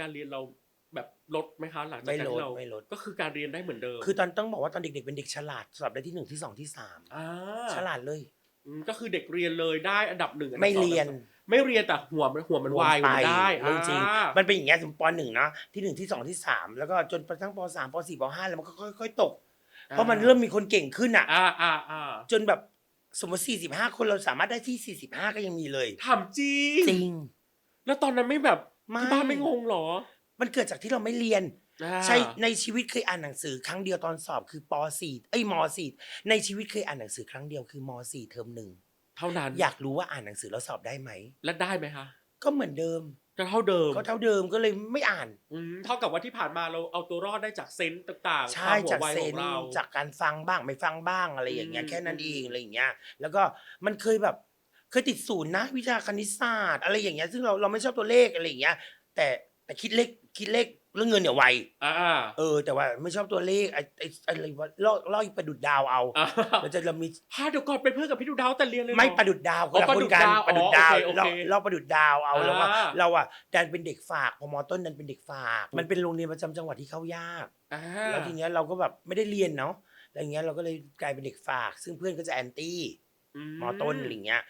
การเรียนเราแบบลดไหมคะ หลังจากไม่การลดที่เราไม่ลด ก็คือการเรียนได้เหมือนเดิมคือตอนต้องบอกว่าตอนเด็กๆเป็นเด็กฉลาดสอบได้ที่หนึ่งที่สองที่สามอ่าฉลาดเลย อืมก็คือเด็กเรียนเลยได้อันดับหนึ่งอันดับไม่สองเรียนอันดับสองไม่เรียนแต่หัวมันหัวมันวายไปมันได้เรื่องจริง อ่ามันเป็นอย่างเงี้ยสมมติปหนึ่งนะที่หนึ่งที่สองที่สามแล้วก็จนกระทั่งปสามปสี่ปห้าแล้วมันก็ค่อยๆตก เพราะมันเริ่มมีคนเก่งขึ้นอะ อ่าอ่าอ่าจนแบบสมมติสี่สิบห้าคนเราสามารถได้ที่สี่สิบห้าก็ยังมีเลย ถามจริง จริง แล้วตอนนั้นไม่แบบ ไม่ที่บ้านไม่งงเหรอ มันเกิดจากที่เราไม่เรียนอ่าใช่ในชีวิตเคยอ่านหนังสือครั้งเดียวตอนสอบคือป .4 เอ้ยม .4 ในชีวิตเคยอ่านหนังสือครั้งเดียวคือม .4 เทอมหนึ่งเท่านั้น อยากรู้ว่าอ่านหนังสือแล้วสอบได้ไหม และได้ไหมคะ ก็เหมือนเดิมก็เท่าเดิมก็เท่าเดิมก็เลยไม่อ่านอืมเท่ากับว่าที่ผ่านมาเราเอาตัวรอดได้จากเซนต์ต่างๆใช่ควจากมหัวไวเซขอนงเราจากการฟังบ้างไม่ฟังบ้างอะไรอย่างเงี้ยอืมแค่นั้นเองอะไรอย่างเงี้ย แล้วก็มันเคยแบบ เคยติดศูนย์นะ วิชาคณิตศาสตร์ อะไรอย่างเงี้ยซึ่งเราเราไม่ชอบตัวเลขอะไรอย่างเงี้ย แต่แต่คิดเลขคิดเลขเรื่องเงินเนี่ยไวอ่าเออ แต่ว่าไม่ชอบตัวเลขไอ้ไอ้ไอ้อะไรวะล่อล่ออีประดุดดาวเอาอ่าเราจะเรามีฮะเดี๋ยวก่อนเป็นเพื่อนกับพี่ดูดาวแต่เรียนเลยเหอไม่ประดุดดาวคนละอ๋อคนกันปประระดุดุดดดาดาววอ๋อโอเคโอเราเคเราประดุดดาวเอาแล้วว่าอ่าเราอะดันเป็นเด็กฝากพอมอต้นดันเป็นเด็กฝาก มันเป็นโรงเรียนประจำจังหวัดที่เข้ายากอ่าแล้วทีเนี้ยเราก็แบบไม่ได้เรียนเนาะแล้วอย่างเงี้ยเราก็เลยกลายเป็นเด็กฝาก ซึ่งเพื่อนก็จะแอนตี้มอต้นอะไรเงี้ย